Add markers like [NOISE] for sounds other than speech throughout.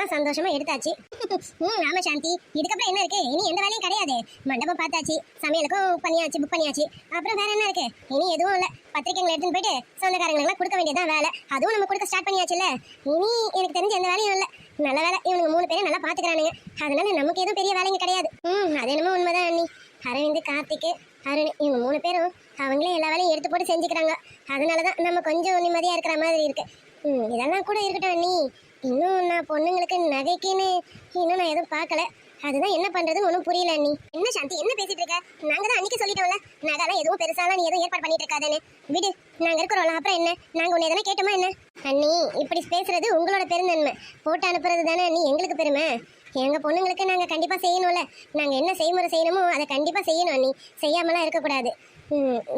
அது சந்தோஷமா எடுத்தாச்சு. [LAUGHS] ம் ஆமா சாந்தி. இதுக்கப்புறம் என்ன இருக்கு? இனி எந்த வேலையும் கிடையாது. மண்டபம் பார்த்தாச்சு. சமையலுக்கும் பண்ணியாச்சு புக் பண்ணியாச்சு. அப்புறம் வேற என்ன இருக்கு? இனி எதுவும் இல்லை. பத்திரிக்கைங்களை எடுத்துன்னு போயிட்டு சொந்தக்காரங்களுக்கு கொடுக்க வேண்டியதான் வேலை. அதுவும் நம்ம கொடுக்க ஸ்டார்ட் பண்ணியாச்சுல்ல. இனி எனக்கு தெரிஞ்ச எந்த வேலையும் இல்ல. நல்ல வேலை. இவனுக்கு மூணு பேரும் நல்லா பாத்துக்கிறானுங்க அதனால நமக்கு எதுவும் பெரிய வேலைங்க கிடையாது. ம் அது என்னமோ உண்மைதான் அண்ணி. அரவிந்த் கார்த்திக் அருண் இவங்க மூணு பேரும் அவங்களே எல்லா வேலையும் எடுத்து போட்டு செஞ்சுக்கிறாங்க. அதனால தான் நம்ம கொஞ்சம் நிம்மதியாக இருக்கிற மாதிரி இருக்கு. ம் இதெல்லாம் கூட இருக்கட்டும் அண்ணி. இன்னும் நான் பொண்ணுங்களுக்கு நகைக்குன்னு இன்னும் நான் எதுவும் பார்க்கல. அதுதான் என்ன பண்றதுன்னு ஒன்றும் புரியல நீ என்ன சாந்தி என்ன பேசிட்டு இருக்க? நாங்க தான் அன்னைக்கு சொல்லிட்டோம்ல. நகைலாம் எதுவும் பெருசாலாம் நீ எதுவும் ஏற்பாடு பண்ணிட்டு இருக்காதுன்னு. விடு நாங்க இருக்கிறோம்ல அப்புறம் என்ன? நாங்க உன்னை எதனா கேட்டோமா என்ன? அண்ணி இப்படி பேசுறது உங்களோட பெருந்தன்மை. போட்டு அனுப்புறது தானே நீ எங்களுக்கு பெருமை. எங்க பொண்ணுங்களுக்கு நாங்க கண்டிப்பா செய்யணும்ல. நாங்க என்ன செய்முறை செய்யணுமோ அதை கண்டிப்பா செய்யணும் அண்ணி. செய்யாமலாம் இருக்கக்கூடாது.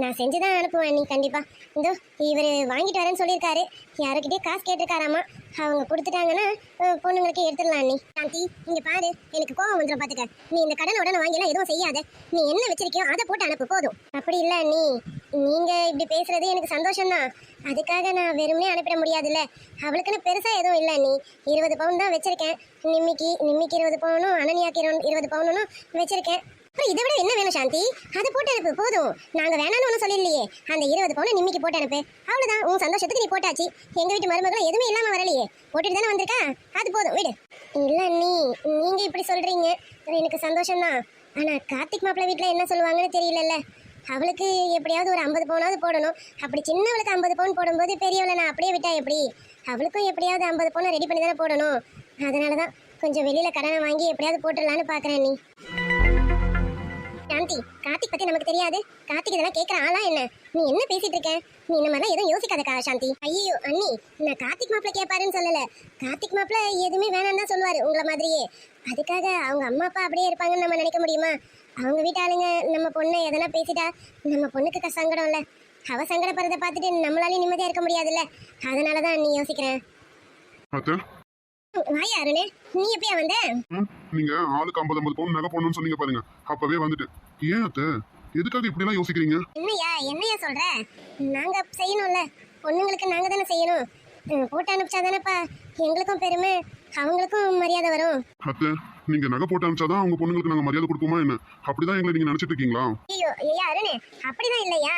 நான் செஞ்சு தான் அனுப்புவேன். நீ கண்டிப்பாக இதோ இவர் வாங்கிட்டு வரேன்னு சொல்லியிருக்காரு. யாருக்கிட்டே காசு கேட்டிருக்காராமா. அவங்க கொடுத்துட்டாங்கன்னா பொண்ணுங்களுக்கு எடுத்துடலாம் நீ சாந்தி இங்கே பாரு. எனக்கு கோவம் வந்துடும் பார்த்துக்க நீ இந்த கடனை உடனே வாங்கிலாம் எதுவும் செய்யாத. நீ என்ன வச்சிருக்கியோ அதை போட்டு அனுப்பு போதும். அப்படி இல்லை நீ நீங்கள் இப்படி பேசுகிறது எனக்கு சந்தோஷம்தான். அதுக்காக நான் வெறுமனே அனுப்பிட முடியாதுல்ல. அவளுக்குன்னு பெருசாக எதுவும் இல்லை நீ இருபது பவுன் தான் வச்சுருக்கேன். நிம்மிக்கு நிம்மிக்கு இருபது பவுனும் அனன்யாக்கு இருபது பவுனும் வச்சுருக்கேன். இதை விட என்ன வேணும் சாந்தி? அதை போட்டு அனுப்பு போதும். நாங்க வேணாம்னு ஒன்றும் சொல்லிடலையே. அந்த இருபது பவுனை நிம்மிக்கு போட்டு அனுப்பு. அவ்வளவுதான். உன் சந்தோஷத்துக்கு நீ போட்டாச்சு. எங்க வீட்டு மருமகளும் எதுவுமே இல்லாம வரலையே. போட்டுட்டு தானே வந்திருக்கா? அது போதும் விடு. இல்ல நீ நீங்க இப்படி சொல்றீங்க. எனக்கு சந்தோஷம்தான். ஆனா கார்த்திக் மாப்பிள்ள வீட்ல என்ன சொல்லுவாங்கன்னு தெரியலல்ல. அவளுக்கு எப்படியாவது ஒரு ஐம்பது பவுனாவது போடணும். அப்படி சின்னவளுக்கு ஐம்பது பவுன் போடும்போது பெரியவளை நான் அப்படியே விட்டா எப்படி? அவளுக்கும் எப்படியாவது ஐம்பது பவுனை ரெடி பண்ணி தானே போடணும். அதனால தான் கொஞ்சம் வெளியில கடனை வாங்கி எப்படியாவது போட்டுடலான்னு பார்க்குறேன் நீ சாந்தி கார்த்திக் பத்தி நமக்கு தெரியாது. கார்த்திக் இதெல்லாம் கேட்கற ஆளா என்ன? நீ என்ன பேசிட்டு இருக்க? நீ இந்த மாதிரிலாம் எதுவும் யோசிக்காதக்கா சாந்தி. ஐயோ அண்ணி நான் கார்த்திக் மாப்பிள்ள கேட்பாருன்னு சொல்லல. கார்த்திக் மாப்பிள்ள எதுவுமே வேணாம்னு தான் சொல்லுவாரு உங்களை மாதிரியே. அதுக்காக அவங்க அம்மா அப்பா அப்படியே இருப்பாங்கன்னு நம்ம நினைக்க முடியுமா? அவங்க வீட்டு ஆளுங்க நம்ம பொண்ணை எதனா பேசிட்டா நம்ம பொண்ணுக்கு சங்கடம் இல்ல. அவ சங்கடப்படுறத பார்த்துட்டு நம்மளாலையும் நிம்மதியா இருக்க முடியாதுல்ல. அதனாலதான் நீ யோசிக்கிறேன். வாயா அருணே. நீ எப்பயா வந்த? நீங்க ஆளுக்கு ஐம்பது ஐம்பது பவுன் நகை போடணும்னு சொன்னீங்க பாருங்க. அப்பவே வந்துட்டு. ஏன் அத்தை? எதுக்காக இப்படி எல்லாம் யோசிக்கிறீங்க? என்னையா? என்னையா சொல்ற? நாங்க செய்யணும்ல. பொண்ணுங்களுக்கு நாங்க தானே செய்யணும். போட்டு அனுப்பிச்சா தானேப்பா எங்களுக்கும் பெருமை. அவங்களுக்கும் மரியாதை வரும். அத்தை நீங்க நகை போட்டு அனுப்பிச்சாதான் அவங்க பொண்ணுங்களுக்கு நாங்க மரியாதை கொடுப்போமா என்ன? அப்படிதான் எங்களை நீங்க நினைச்சிட்டு இருக்கீங்களா? ஐயோ ஐயா அருணே அப்படிதான் இல்லையா?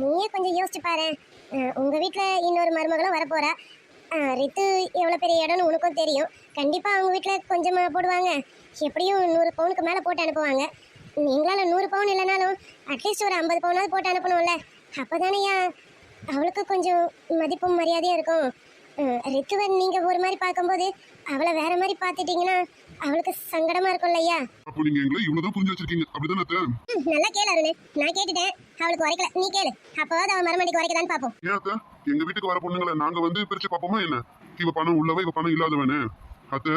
நீயே கொஞ்சம் யோசிச்சு பாரு. அஹ், உங்க வீட்ல இன்னொரு மருமகளும் வரப்போறா. அஹ், ரித்து எவ்வளவு பெரிய இடம்னு உனக்கும் தெரியும். கண்டிப்பா அவங்க வீட்ல கொஞ்சமா போடுவாங்க. எப்படியும் நூறு பவுனுக்கு மேல போட்டு அனுப்புவாங்க. எங்களால நூறு பவுன் இல்லைனாலும் அட்லீஸ்ட் ஒரு ஐம்பது பவுனாவது போட்டு அனுப்பணும்ல. அப்பதானேயா? அவளுக்கு கொஞ்சம் மதிப்பும் மரியாதையும் இருக்கும். அஹ், ரித்துவை நீங்க ஒரு மாதிரி பார்க்கும்போது அவளை வேற மாதிரி பார்த்துட்டீங்கன்னா அவளுக்கு சங்கடமா இருக்கும்ல ஐயா. அப்போ நீங்க எங்களை இவ்வளவுதான் புரிஞ்சு வச்சிருக்கீங்க. அப்படிதானே அத்தை? நல்லா கேளு அருண். நான் கேட்டுட்டேன். அவளுக்கு உரைக்கல நீ கேளு. அப்போவாது அவன் மறுமணிக்கு உரைக்கதான்னு பார்ப்போம். ஏன் அத்தை? எங்க வீட்டுக்கு வர பொண்ணுங்களை நாங்க வந்து பிரிச்சு பார்ப்போமா என்ன? இவ பணம் உள்ளவ இவ பணம் இல்லாதவனே. அத்தை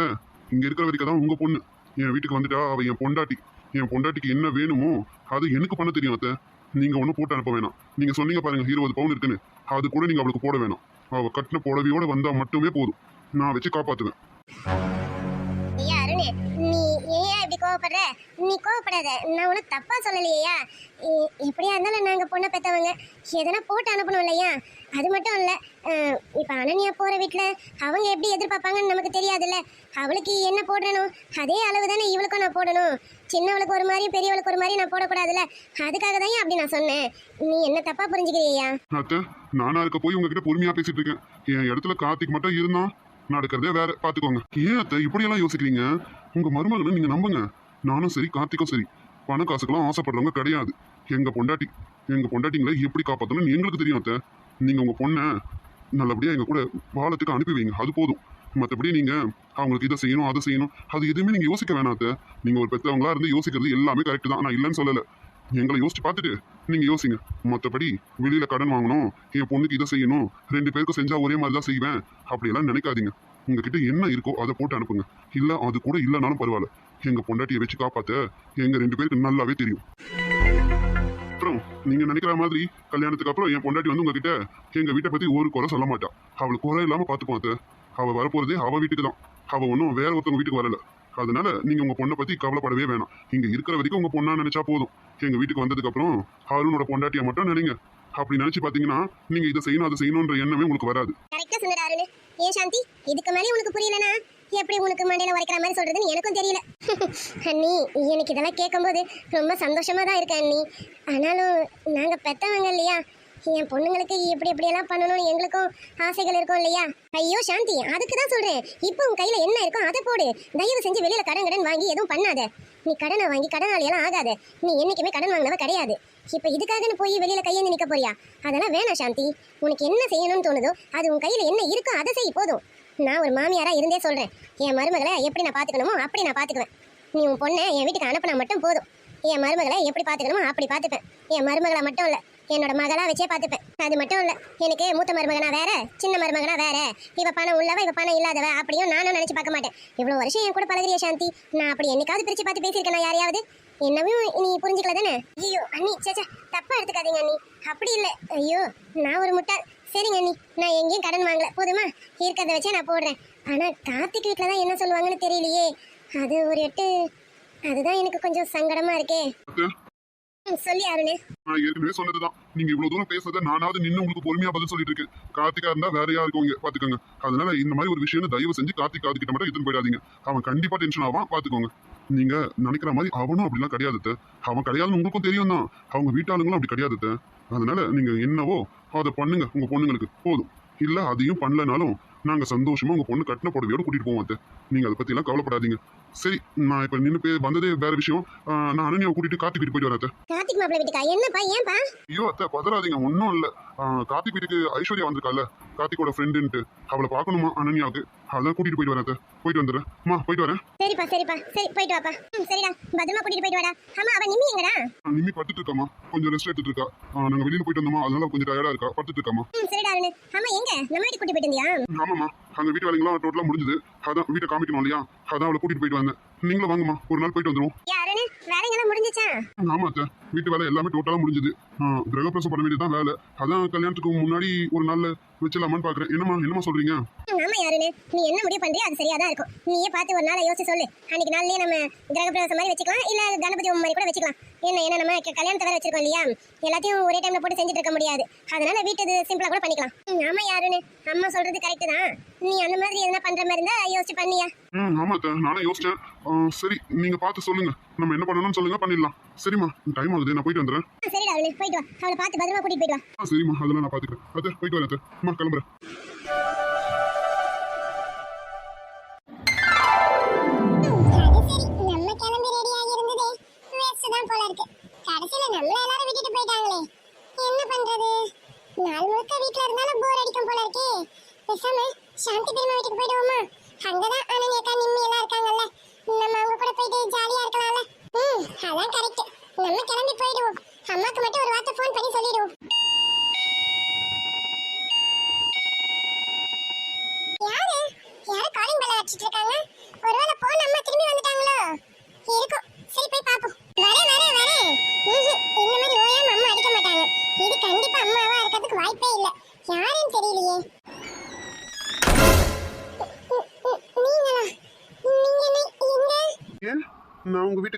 இங்க இருக்கிற வரைக்கும் தான் உங்க பொண்ணு. என் வீட்டுக்கு வந்துட்டா அவ என் பொண்டாட்டி. என் பொண்டாட்டிக்கு என்ன வேணுமோ அது எனக்கு பண்ண தெரியும் அத்தை. நீங்க ஒன்றும் போட்டு அனுப்ப வேணாம். நீங்க சொன்னீங்க பாருங்க இருபது பவுன் இருக்குன்னு. அது கூட நீங்க அவளுக்கு போட வேணாம். அவள் கட்டின புடவையோடு வந்தால் மட்டுமே போதும். நான் வச்சு காப்பாற்றுவேன் நீ ஏன் இப்படி கோவப்படுற? நீ கோவப்படாத. நான் உனக்கு தப்பா சொல்லலையா? எப்படியா இருந்தாலும் நாங்க பொண்ணை பெற்றவங்க எதனா போட்டு அனுப்பணும் இல்லையா? அது மட்டும் இல்ல இப்போ அனன்யா போற வீட்டில் அவங்க எப்படி எதிர்பார்ப்பாங்கன்னு நமக்கு தெரியாதுல்ல. அவளுக்கு என்ன போடணும்? அதே அளவு தானே இவளுக்கும் நான் போடணும். சின்னவளுக்கு ஒரு மாதிரி பெரியவளுக்கு ஒரு மாதிரி நான் போடக்கூடாதுல்ல? அதுக்காக தான் அப்படி நான் சொன்னேன்? நீ என்ன தப்பா புரிஞ்சுக்கிறியா? அத்தை நானா இருக்க போய் உங்ககிட்ட பொறுமையா பேசிட்டு இருக்கேன். என் இடத்துல கார்த்திக் மட்டும் இருந்தான். நடக்கிறதே வேற. பாத்துக்கோங்க. ஏன் அத்தை இப்படியெல்லாம் யோசிக்கிறீங்க? உங்க மருமகளை நீங்க நம்புங்க. நானும் சரி கார்த்திக்கும் சரி. பண காசுக்கெல்லாம் ஆசைப்படுறவங்க கிடையாது. எங்க பொண்டாட்டி எங்க பொண்டாட்டிங்களை எப்படி காப்பாத்தணும்னு எங்களுக்கு தெரியும் அத்தை. நீங்க உங்க பொண்ணை நல்லபடியா எங்க கூட வாழத்துக்கு அனுப்பி வைங்க. அது போதும். மற்றபடி நீங்கள் அவங்களுக்கு இதை செய்யணும் அதை செய்யணும். அது எதுவுமே நீங்க யோசிக்க வேணாத்த நீங்கள் ஒரு பெற்றவங்களா இருந்து யோசிக்கிறது எல்லாமே கரெக்டு தான். நான் இல்லைன்னு சொல்லலை. எங்களை யோசிச்சு பார்த்துட்டு நீங்க யோசிங்க. மற்றபடி வெளியில கடன் வாங்கணும் என் பொண்ணுக்கு இதை செய்யணும் ரெண்டு பேருக்கும் செஞ்சா ஒரே மாதிரி தான் செய்வேன் அப்படியெல்லாம் நினைக்காதீங்க. உங்ககிட்ட என்ன இருக்கோ அதை போட்டு அனுப்புங்க. இல்லை அது கூட இல்லைனாலும் பரவாயில்ல. எங்க பொண்டாட்டியை வச்சு காப்பாற்ற எங்க ரெண்டு பேருக்கு நல்லாவே தெரியும். அப்புறம் நீங்க நினைக்கிற மாதிரி கல்யாணத்துக்கு அப்புறம் என் பொண்டாட்டி வந்து உங்ககிட்ட எங்க வீட்டை பத்தி ஒரு குறை சொல்ல மாட்டா. அவளுக்கு குறை இல்லாம பாத்துப்போம் அத்தை. அவள் வரப்போறதே அவள் வீட்டுக்கு தான் அவள் ஒன்றும் வேற ஒருத்தவங்க வீட்டுக்கு வரல. அதனால நீங்கள் உங்கள் பொண்ணை பற்றி கவலைப்படவே வேணாம். இங்கே இருக்கிற வரைக்கும் உங்கள் பொண்ணாக நினச்சா போதும். எங்கள் வீட்டுக்கு வந்ததுக்கப்புறம் அருணோட பொண்டாட்டியை மட்டும் நினைங்க. அப்படி நினச்சி பார்த்தீங்கன்னா நீங்கள் இதை செய்யணும் அதை செய்யணுன்ற எண்ணமே உங்களுக்கு வராது. கரெக்டாக சொன்னடா அருண். ஏன் சாந்தி? இதுக்கு மேலே உனக்கு புரியலனா? எப்படி உனக்கு மண்டையில் உரைக்கிற மாதிரி சொல்கிறதுன்னு எனக்கும் தெரியல. [LAUGHS] அண்ணி எனக்கு இதெல்லாம் கேட்கும்போது ரொம்ப சந்தோஷமாக தான் இருக்கேன் அண்ணி. ஆனாலும் நாங்கள் பெற்றவங்க இல்லையா? என் பொண்ணுங்களுக்கு இப்படி இப்படி எல்லாம் பண்ணணும்னு எங்களுக்கும் ஆசைகள் இருக்கும் இல்லையா? ஐயோ சாந்தி அதுக்கு தான் சொல்றேன். இப்போ உன் கையில என்ன இருக்கோ அதை போடு. தயவு செஞ்சு வெளியில கடன் கடன் வாங்கி எதுவும் பண்ணாத. நீ கடனை வாங்கி கடனாளி எல்லாம் ஆகாத. நீ என்னைக்குமே கடன் வாங்கினவ கிடையாது. இப்ப இதுக்காகன்னு போய் வெளியில கையேந்து நிக்க போறியா? அதெல்லாம் வேணாம் சாந்தி. உனக்கு என்ன செய்யணும்னு தோணுதோ அது உன் கையில என்ன இருக்கோ அதை செய் போதும். நான் ஒரு மாமியாரா இருந்தே சொல்றேன். என் மருமகளை எப்படி நான் பாத்துக்கணுமோ அப்படி நான் பாத்துக்குவேன். நீ உன் பொண்ணை என் வீட்டுக்கு அனுப்பினா மட்டும் போதும். என் மருமகளை எப்படி பாத்துக்கணுமோ அப்படி பாத்துப்பேன். என் மருமகளை மட்டும் இல்ல. என்னோட மகளா வச்சே பார்த்துப்பேன். அது மட்டும் இல்லை எனக்கு மூத்த மருமகனா வேற சின்ன மருமகனா வேற. இவ பணம் உள்ளவ இவ பணம் இல்லாதவ அப்படியும் நானும் நினைச்சு பார்க்க மாட்டேன். இவ்வளவு வருஷம் என் கூட பழகிறிய சாந்தி. நான் அப்படி என்னைக்காவது பிரிச்சு பார்த்து பேசியிருக்கேன் யாரையாவது? என்னவும் நீ புரிஞ்சுக்கல தானே? ஐயோ அண்ணி சேச்சா தப்பா எடுத்துக்காதீங்க அண்ணி. அப்படி இல்லை. ஐயோ நான் ஒரு முட்டாள். சரிங்க அண்ணி. நான் எங்கேயும் கடன் வாங்கல. போதுமா? இருக்கிறத வச்சே நான் போடுறேன். ஆனா கார்த்திக் வீட்டில் தான் என்ன சொல்லுவாங்கன்னு தெரியலையே. அது ஒரு எட்டு அதுதான் எனக்கு கொஞ்சம் சங்கடமா இருக்கே. சொல்லி அருணு. நான் ஏற்கனவே சொன்னதுதான். நீங்க இவ்வளவு தூரம் பேசுறத நானாவது நின்னு உங்களுக்கு பொறுமையா பதில் சொல்லிட்டு இருக்கேன். கார்த்திகா இருந்தா வேற யாருக்கும் இங்க பாத்துக்கோங்க. அதனால இந்த மாதிரி ஒரு விஷயம் தயவு செஞ்சு கார்த்திக் கார்த்திக் மட்டும் எடுத்துன்னு போயிடாதீங்க. அவன் கண்டிப்பா டென்ஷன் ஆவான். பாத்துக்கோங்க. நீங்க நினைக்கிற மாதிரி அவனும் அப்படிலாம் கிடையாது அவன் கிடையாதுன்னு உங்களுக்கும் தெரியும் தான். அவங்க வீட்டாளுங்களும் அப்படி கிடையாது அதனால நீங்க என்னவோ அதை பண்ணுங்க உங்க பொண்ணுங்களுக்கு. போதும். இல்ல அதையும் பண்ணலனாலும் நாங்க சந்தோஷமா உங்க பொண்ணு கட்டின புடவையோட கூட்டிட்டு போவோம் அத்தை. நீங்க அதை எல்லாம் கவலைப்படாதீங்க. சரி நான் இப்ப நின்னு பே- வந்ததே வேற விஷயம். நான் அனன்யாவை கூட்டிட்டு கார்த்திக் வீட்டுக்கு போயிட்டு வரேன் அத்தை. கார்த்திக் மாப்பிள்ளை வீட்டுக்கா? என்னப்பா ஏன்பா? ஐயோ அத்தை பதறாதீங்க. ஒன்றும் இல்லை. கார்த்திக் வீட்டுக்கு ஐஸ்வர்யா வந்திருக்கால கார்த்திகோட ஃப்ரெண்டுன்ட்டு அவளை பார்க்கணுமா அனன்யாவுக்கு? அதான் கூட்டிட்டு போயிட்டு வரேன். போயிட்டு வந்துடுறேன். அம்மா போயிட்டு வரேன். சரிப்பா சரிப்பா. சரி போயிட்டு வாப்பா. ம் சரிடா. பத்திரமா கூட்டிட்டு போயிட்டு வாடா. ஆமா அவ நிம்மி எங்கடா? நிம்மி படுத்துட்டு இருக்காமா கொஞ்சம் ரெஸ்ட் எடுத்துட்டு இருக்கா. நாங்க வெளியில போயிட்டு வந்தோமா அதனால கொஞ்சம் டயர்டா இருக்கா. படுத்துட்டு இருக்காமா சரிடா அருணு. ஆமா எங்க? நம்ம வீட்டுக்கு கூட்டி போயிட்டு இருந்தியா ஆமாம்மா. அந்த வீட்டு வேலைங்களாம் டோட்டலாக முடிஞ்சது. அதான் வீட்டை காமிக்கணும் இல்லையா? அதான் அவளை கூட்டிட்டு போயிட்டு வந்தேன். நீங்களும் வாங்கம்மா. ஒரு நாள் போயிட்டு வந்துடும் யா அருணு வேலைங்கெல்லாம் முடிஞ்சிச்சா? ஆமா அத்தை. வீட்டு வேலை எல்லாமே டோட்டலாக முடிஞ்சது. கிரகப்பிரசம் பண்ண வேண்டியது வேலை. அதான் கல்யாணத்துக்கு முன்னாடி ஒரு நாள்ல வச்சிடலாமான்னு பாக்குறேன். என்னம்மா என்னம்மா சொல்றீங்க? ம், ஆமா யாருன்னு. நீ என்ன முடிவு பண்றியோ அது சரியா தான் இருக்கும். நீயே பார்த்து ஒரு நாளை யோசிச்சு சொல்லு. அன்னைக்கு நாள்லயே நம்ம கிரகப்பிரவேசம் மாதிரி வச்சுக்கலாம். இல்ல கணபதி ஹோமம் மாதிரி கூட வச்சுக்கலாம். என்ன ஏன்னா நம்ம கல்யாணத்தை வேற வச்சிருக்கோம் இல்லையா? எல்லாத்தையும் ஒரே டைம்ல போட்டு செஞ்சுட்டு இருக்க முடியாது. அதனால வீட்டு இது சிம்பிளா கூட பண்ணிக்கலாம். ம், ஆமா யாருன்னு. அம்மா சொல்றது கரெக்ட் தான். நீ அந்த மாதிரி எதனா பண்ற மாதிரி இருந்தா யோசிச்சு பண்ணியா? ம் ஆமா நானும் யோசிச்சேன். சரி நீங்க பார்த்து சொல்லுங்க. நம்ம என்ன பண்ணணும்னு சொல்லுங்க பண்ணிடலாம். சரிம்மா டைம் ஆகுது நான் போயிட்டு வந்துடுறேன். ஆ, சரிடா அருணு போயிட்டு வா. அவளை பார்த்து பத்திரமா கூட்டிட்டு போயிட்டு வா. சரிம்மா அதெல்லாம் நான் பார்த்துக்கிறேன். அத்தை போயிட்டு வரேன் அத்தை. அம்மா கிளம்புறேன்.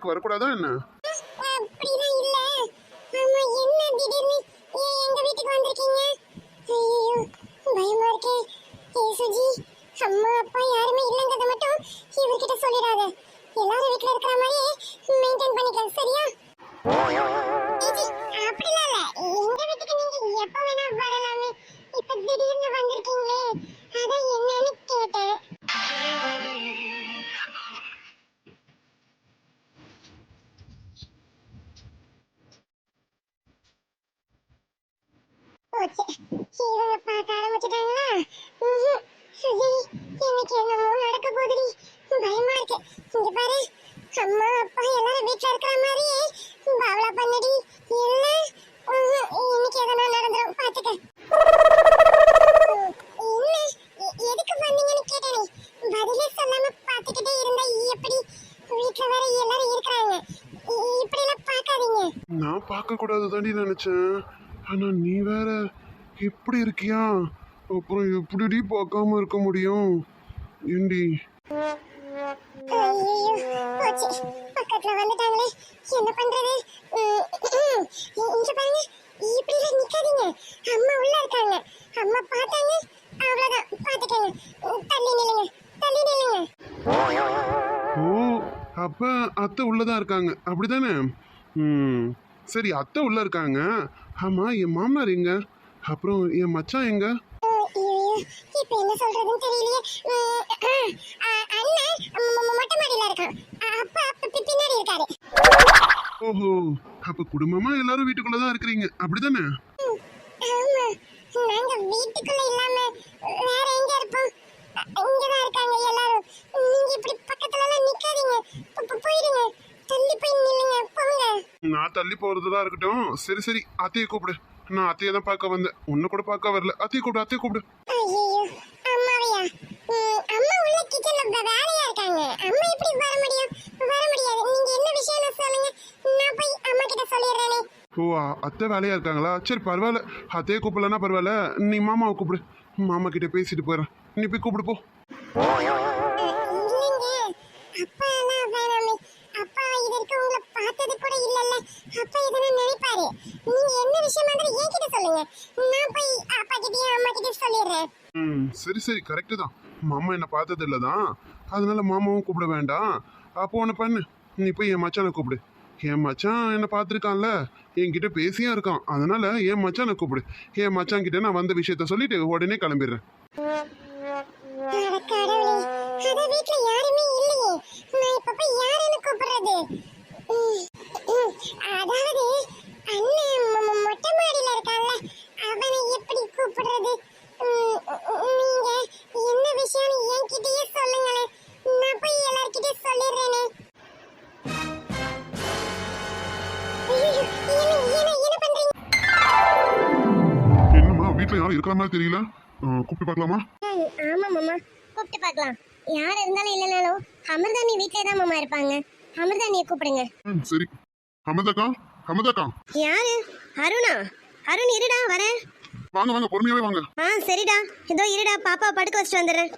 வீட்டுக்கு வரக்கூடாதா என்ன? அம்மா அப்பா யாருமே இல்லங்கறத மட்டும் இவர்கிட்ட சொல்லிடாத. எல்லாரும் வீட்ல இருக்கிற மாதிரியே மெயின்டைன் பண்ணிக்க சரியா? அப்படிலாம் இல்ல. எங்க வீட்டுக்கு நீங்க எப்ப வேணா வரலாமே. இப்ப திடீர்னு வந்திருக்கீங்களே. அதான் என்னன்னு கேட்டேன். போச்சு. இவங்க பார்க்க ஆரம்பிச்சிட்டாங்களா சுஜி இன்னைக்கு என்னமோ நடக்க போகுதுடி. பயமா இருக்கு. இங்க பாரு. அம்மா அப்பா எல்லாரும் வீட்டுல இருக்கிற மாதிரியே. பாவலா பண்ணடி. இல்ல இன்னைக்கு எதனா நடந்துரும். பாத்துக்க. என்ன? எதுக்கு வந்தீங்கன்னு கேட்டேனே. பதிலே சொல்லாம பாத்துக்கிட்டே இருந்தா எப்படி? வீட்ல வேற எல்லாரும் இருக்கிறாங்க. இப்படி எல்லாம் நான் பார்க்க கூடாது தாண்டி நினைச்சேன். ஆனால் நீ வேற எப்படி இருக்கியா? அப்புறம் எப்படிடி பார்க்காம இருக்க முடியும்? ஏண்டி? பக்கத்துல என்ன பண்றது? இங்க பாருங்க. இப்படி நிக்காதீங்க. அம்மா உள்ள இருக்காங்க. அம்மா பார்த்தாங்க. அவ்வளவுதான். பாத்துக்கங்க தள்ளி நில்லுங்க. தள்ளி ஓ அப்ப அத்தை உள்ளதான் இருக்காங்க. அப்படிதானே ம். சரி அத்தை உள்ள இருக்காங்க. ஆமா என் மாமனார் எங்க? அப்புறம் என் மச்சான் எங்க? இப்ப என்ன சொல்றதுன்னு தெரியலையே. அண்ணன் மொட்டை மாடியில இருக்கான். அப்பா பின்னாடி இருக்காரு. ஓஹோ அப்ப குடும்பமா எல்லாரும் வீட்டுக்குள்ள தான் இருக்கிறீங்க. அப்படிதானே? நாங்க வீட்டுக்குள்ள இல்லாம வேற எங்க இருப்போம்? இங்கதான் இருக்காங்க எல்லாரும். நீங்க இப்படி பக்கத்துல எல்லாம் நிக்காதீங்க போயிடுங்க தள்ளி போய் நில்லுங்க. நான் தள்ளி போறதுதான் இருக்கட்டும். சரி சரி அத்தையை கூப்பிடு. நான் அத்தையை தான் பார்க்க வந்தேன். உன்னை கூட பார்க்க வரல. அத்தையை கூப்பிடு அத்தையை கூப்பிடு. அம்மா உள்ள கிச்சன்ல வேலையா இருக்காங்க. அம்மா எப்படி வர முடியும்? வர முடியாது. நீங்க என்ன விஷயம் சொல்லுங்க. நான் போய் அம்மா கிட்ட சொல்லிடுறேனே. ஓ அத்தை வேலையா இருக்காங்களா? சரி பரவாயில்ல. அத்தையை கூப்பிடலன்னா பரவாயில்ல. நீ மாமாவை கூப்பிடு. மாமா கிட்ட பேசிட்டு போயிடுறேன். நீ போய் கூப்பிடு போ. விஷயமா இருந்தாலும் என்கிட்ட சொல்லுங்க. நான் போய் அப்பா கிட்டயும் அம்மா கிட்டயும் சொல்லிடுறேன். ம் சரி சரி கரெக்டு தான். மாமா என்னை பார்த்தது இல்லை தான். அதனால மாமாவும் கூப்பிட வேண்டாம். அப்போ ஒன்று பண்ணு. நீ போய் என் மச்சானை கூப்பிடு. என் மச்சான் என்னை பார்த்துருக்கான்ல. என்கிட்ட பேசியும் இருக்கான். அதனால என் மச்சானை கூப்பிடு. என் மச்சான் கிட்ட நான் வந்த விஷயத்த சொல்லிட்டு உடனே கிளம்பிடுறேன். மாதிரி தெரியல. கூப்பிட்டு பார்க்கலாமா? ஆமா மாமா. கூப்பிட்டு பார்க்கலாம். யார் இருந்தாலும் இல்லைனாலும் அமிர்தாணி வீட்டிலே தான் மாமா இருப்பாங்க. அமிர்தாணியை கூப்பிடுங்க. ம் சரி. அமிர்தாக்கா? அமிர்தாக்கா? யாரு? அருணா. அருண் இருடா வரேன். வாங்க வாங்க பொறுமையாவே வாங்க. ஆ சரிடா. இதோ இருடா பாப்பா படுக்க வச்சுட்டு வந்துடுறேன்.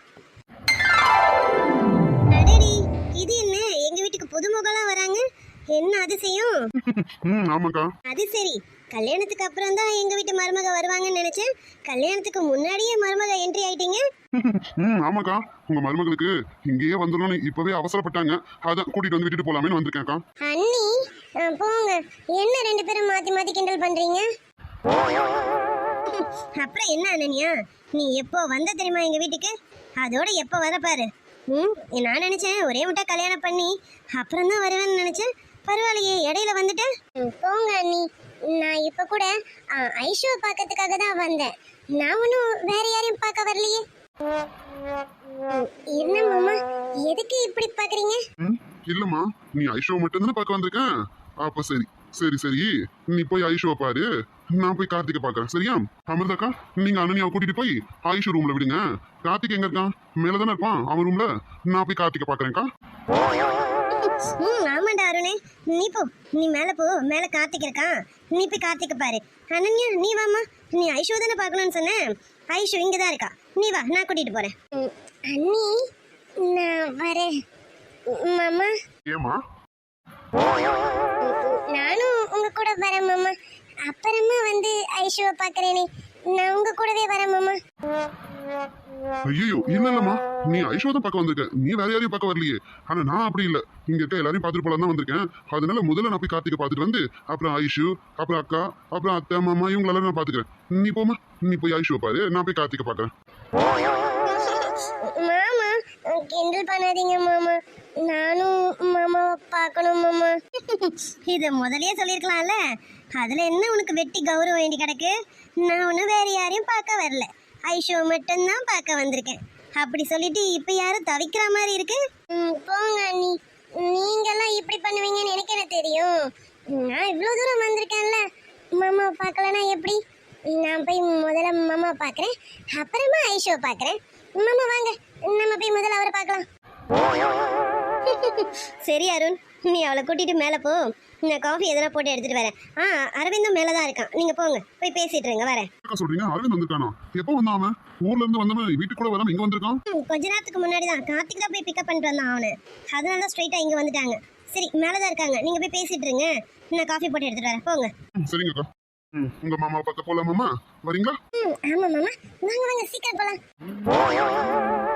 அடடி இது என்ன? எங்க வீட்டுக்கு புதுமுகலாம் வராங்க. என்ன அதிசயம்? [LAUGHS] ம் ஆமாக்கா. அது சரி. கல்யாணத்துக்கு அப்புறம் தான் எங்க வீட்டு மருமக வருவாங்கன்னு நினைச்சேன். கல்யாணத்துக்கு முன்னாடியே மருமக என்ட்ரி ஆயிட்டீங்க. ம் ஆமாக்கா. உங்க மருமகளுக்கு இங்கேயே வந்துடணும்னு இப்பவே அவசரப்பட்டாங்க. அதான் கூட்டிட்டு வந்து விட்டுட்டு போலாமேன்னு வந்திருக்கேன்க்கா அண்ணி போங்க. என்ன ரெண்டு பேரும் மாத்தி மாத்தி கிண்டல் பண்றீங்க? அப்புறம் என்ன அனன்யா? நீ எப்போ வந்த தெரியுமா எங்க வீட்டுக்கு? அதோட எப்போ வர பாரு. ம் நான் நினைச்சேன் ஒரே முட்டா கல்யாணம் பண்ணி அப்புறம் தான் வருவேன்னு நினைச்சேன். பரவாயில்லையே இடையில வந்துட்டேன். போங்க அண்ணி. நான் இப்ப கூட ஐஷுவை பார்க்கறதுக்காக தான் வந்தேன். நான் ஒன்றும் வேற யாரையும் பார்க்க வரலையே. என்ன மாமா எதுக்கு இப்படி பாக்குறீங்க இல்லம்மா. நீ ஐஷோவை மட்டும்தானே பார்க்க வந்திருக்க? அப்ப சரி சரி சரி. நீ போய் ஐஷோவை பாரு. நான் போய் கார்த்திகை பார்க்கறேன். சரியா? அமிர்தாக்கா நீங்க அனன்யாவை கூட்டிட்டு போய் ஐஷோ ரூம்ல விடுங்க. கார்த்திக் எங்க இருக்கான்? மேல தானே இருப்பான்? அவன் ரூம்ல நான் போய் கார்த்திகை பார்க்கறேன்க்கா. அருணே நீ போ. நீ மேலே போ. மேலே கார்த்திக் இருக்கான். நீ போய் கார்த்திக் பாரு. அனன்யா நீ வாம்மா. நீ ஐஷோ தானே பார்க்கணும்னு சொன்னேன். ஐஷோ இங்கே தான் இருக்கா. நீ வா நான் கூட்டிட்டு போறேன். அண்ணி நான் வரேன். மாமா. ஏமா நானும் உங்க கூட வரேன் மாமா. அப்புறமா வந்து ஐஷோவை பார்க்கறேனே. நான் உங்க கூடவே வரேன் மாமா. ஐயோ இல்ல இல்லம்மா. நீ ஐஸ்வர்தான் தான் பார்க்க வந்திருக்க. நீ வேற யாரையும் பார்க்க வரலையே. ஆனா நான் அப்படி இல்ல. இங்க இருக்க எல்லாரையும் பார்த்துட்டு போலாம் தான் வந்திருக்கேன். அதனால முதல்ல நான் போய் கார்த்திகை பார்த்துட்டு வந்து அப்புறம் ஐஷு அப்புறம் அக்கா அப்புறம் அத்தை மாமா இவங்களெல்லாம் நான் பாத்துக்கிறேன் நீ போமா நீ போய் ஐஷுவை பாரு. நான் போய் கார்த்திகை பாக்குறேன் மாமா கிண்டல் பண்ணாதீங்க மாமா. நானும் மாமாவை பார்க்கணும் மாமா. இதை முதல்லயே சொல்லியிருக்கலாம்ல. அதுல என்ன உனக்கு வெட்டி கௌரவம் வேண்டி கிடக்கு? நான் ஒன்றும் வேற யாரையும் பார்க்க வரல. ஐஷோ மட்டும்தான் பார்க்க வந்திருக்கேன். அப்படி சொல்லிட்டு இப்போ யாரும் தவிக்கிற மாதிரி இருக்கு? போங்க நீ நீங்கெல்லாம் இப்படி பண்ணுவீங்கன்னு எனக்கு என்ன தெரியும்? நான் இவ்வளோ தூரம் வந்திருக்கேன்ல. மாமாவை பார்க்கலனா எப்படி? நான் போய் முதல்ல மாமா பார்க்குறேன். அப்புறமா ஐஷோ பார்க்குறேன். மாமா வாங்க. நம்ம போய் முதல்ல அவரை பார்க்கலாம். சரி அருண். நீ அவளை கூட்டிட்டு மேலே போ. நான் காஃபி எதனா போட்டு எடுத்துட்டு வரேன் ஆ அரவிந்தும் மேலே தான் இருக்கான். நீங்க போங்க. போய் பேசிட்டு இருங்க வரேன். சொல்றீங்க? அரவிந்த் வந்திருக்கானா எப்போ வந்தான் அவன்? ஊர்ல இருந்து வந்தவன் வீட்டுக்கு கூட வராம இங்க வந்திருக்கான்? கொஞ்ச நேரத்துக்கு முன்னாடி தான் கார்த்திக் தான் போய் பிக்கப் பண்ணிட்டு வந்தான் அவனு. அதனால தான் ஸ்ட்ரைட்டாக இங்கே வந்துட்டாங்க. சரி மேலே தான் இருக்காங்க. நீங்கள் போய் பேசிட்டு இருங்க. நான் காஃபி போட்டு எடுத்துட்டு வரேன். போங்க. சரிங்கக்கா உங்க மாமாவை பார்க்க போலாமாமா வரீங்களா? ம் ஆமாம் மாமா. வாங்க வாங்க சீக்கிரம் போகலாம்